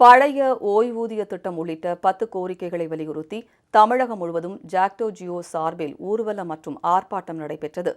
பழைய ஓய்வூதிய திட்டம் உள்ளிட்ட பத்து கோரிக்கைகளை வலியுறுத்தி தமிழகம் முழுவதும் ஜாக்டோ ஜியோ சார்பில் ஊர்வலம் மற்றும் ஆர்ப்பாட்டம் நடைபெற்றது.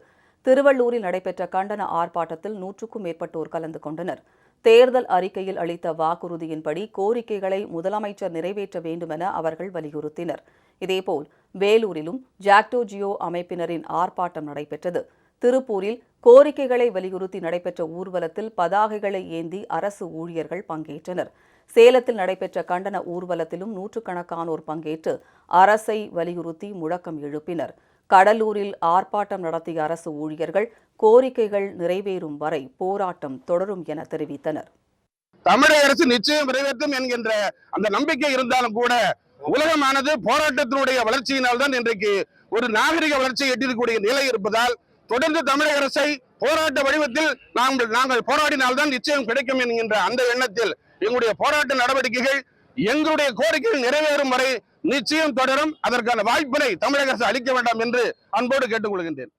திருவள்ளூரில் நடைபெற்ற கண்டன ஆர்ப்பாட்டத்தில் நூற்றுக்கும் மேற்பட்டோர் கலந்து கொண்டனர். தேர்தல் அறிக்கையில் அளித்த வாக்குறுதியின்படி கோரிக்கைகளை முதலமைச்சர் நிறைவேற்ற வேண்டுமென அவர்கள் வலியுறுத்தினர். இதேபோல் வேலூரிலும் ஜாக்டோ ஜியோ அமைப்பினரின் ஆர்ப்பாட்டம் நடைபெற்றது. திருப்பூரில் கோரிக்கைகளை வலியுறுத்தி நடைபெற்ற ஊர்வலத்தில் பதாகைகளை ஏந்தி அரசு ஊழியர்கள் பங்கேற்றனர். சேலத்தில் நடைபெற்ற கண்டன ஊர்வலத்திலும் நூற்றுக்கணக்கானோர் பங்கேற்று அரசை வலியுறுத்தி முழக்கம் எழுப்பினர். கடலூரில் ஆர்ப்பாட்டம் நடத்திய அரசு ஊழியர்கள் கோரிக்கைகள் நிறைவேறும் வரை போராட்டம் தொடரும் என தெரிவித்தனர். தமிழக அரசு நிச்சயம் நிறைவேற்றும் என்கின்ற அந்த நம்பிக்கை இருந்தாலும் கூட உலகமானது போராட்டத்தினுடைய வளர்ச்சியினால் தான் இன்றைக்கு ஒரு நாகரிக வளர்ச்சியை எட்டிருக்கக்கூடிய நிலை இருப்பதால் தொடர்ந்து தமிழக அரசை போராட்ட வடிவத்தில் நாங்கள் நாங்கள் போராடினால்தான் நிச்சயம் கிடைக்கும் என்கின்ற அந்த எண்ணத்தில் எங்களுடைய போராட்ட நடவடிக்கைகள் எங்களுடைய கோரிக்கைகள் நிறைவேறும் வரை நிச்சயம் தொடரும். அதற்கான வாய்ப்பினை தமிழக அரசு அளிக்க வேண்டாம் என்று அன்போடு கேட்டுக்கொள்கின்றேன்.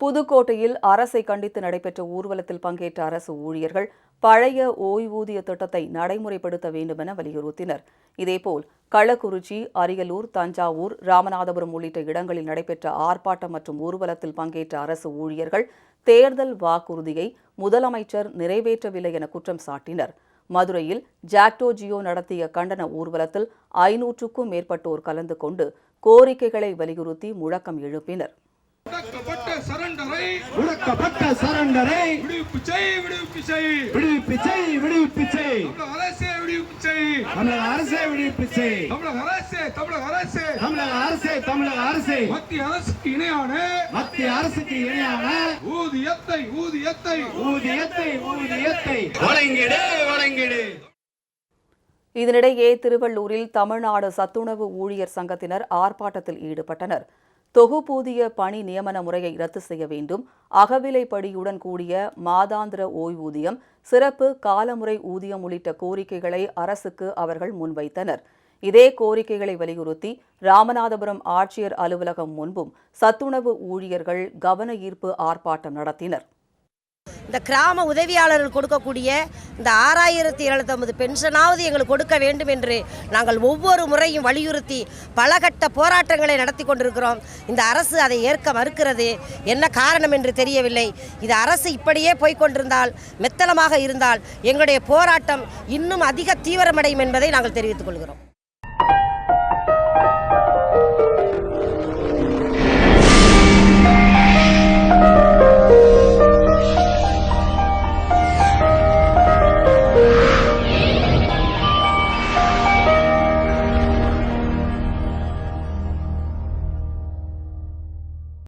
புதுக்கோட்டையில் அரசை கண்டித்து நடைபெற்ற ஊர்வலத்தில் பங்கேற்ற அரசு ஊழியர்கள் பழைய ஓய்வூதிய திட்டத்தை நடைமுறைப்படுத்த வேண்டுமென வலியுறுத்தினர். இதேபோல் கள்ளக்குறிச்சி அரியலூர் தஞ்சாவூர் ராமநாதபுரம் உள்ளிட்ட இடங்களில் நடைபெற்ற ஆர்ப்பாட்டம் மற்றும் ஊர்வலத்தில் பங்கேற்ற அரசு ஊழியர்கள் தேர்தல் வாக்குறுதியை முதலமைச்சர் நிறைவேற்றவில்லை என குற்றம் சாட்டினர். மதுரையில் ஜாக்டோ ஜியோ நடத்திய கண்டன ஊர்வலத்தில் ஐநூற்றுக்கும் மேற்பட்டோர் கலந்து கொண்டு கோரிக்கைகளை வலியுறுத்தி முழக்கம் எழுப்பினர். முடக்கப்பட்ட சரண்டரை முடக்கப்பட்ட சரண்டரை விடுவிப்பு செய் விடுவிப்பு செய். விடுவிப்பு செய் விடுவிப்பு செய். தமிழக அரசே விடுவிப்பு செய். தமிழக அரசே விடுவிப்பு செய். தமிழக அரசே தமிழக அரசே. தமிழக அரசே தமிழக அரசே. மத்திய அரசுக்கு இணையான மத்திய அரசுக்கு இணையான ஊதியத்தை ஊதியத்தை. ஊதியத்தை ஊதியத்தை. வழங்கிடு வழங்கிடு. இதனிடையே திருவள்ளூரில் தமிழ்நாடு சத்துணவு ஊழியர் சங்கத்தினர் ஆர்ப்பாட்டத்தில் ஈடுபட்டனர். தொகுப்பூதிய பணி நியமன முறையை ரத்து செய்ய வேண்டும். அகவிலைப்படியுடன் கூடிய மாதாந்திர ஓய்வூதியம் சிறப்பு காலமுறை ஊதியம் உள்ளிட்ட கோரிக்கைகளை அரசுக்கு அவர்கள் முன்வைத்தனர். இதே கோரிக்கைகளை வலியுறுத்தி ராமநாதபுரம் ஆட்சியர் அலுவலகம் முன்பும் சத்துணவு ஊழியர்கள் கவன ஈர்ப்பு ஆர்ப்பாட்டம் நடத்தினர். இந்த கிராம உதவியாளர்கள் கொடுக்கக்கூடிய இந்த ஆறாயிரத்தி எழுநூத்தம்பது பென்ஷனாவது எங்களுக்கு கொடுக்க வேண்டும் என்று நாங்கள் ஒவ்வொரு முறையும் வலியுறுத்தி பலகட்ட போராட்டங்களை நடத்தி கொண்டிருக்கிறோம். இந்த அரசு அதை ஏற்க மறுக்கிறது. என்ன காரணம் என்று தெரியவில்லை. இது அரசு இப்படியே போய்க்கொண்டிருந்தால் மெத்தனமாக இருந்தால் எங்களுடைய போராட்டம் இன்னும் அதிக தீவிரமடையும் என்பதை நாங்கள் தெரிவித்துக் கொள்கிறோம்.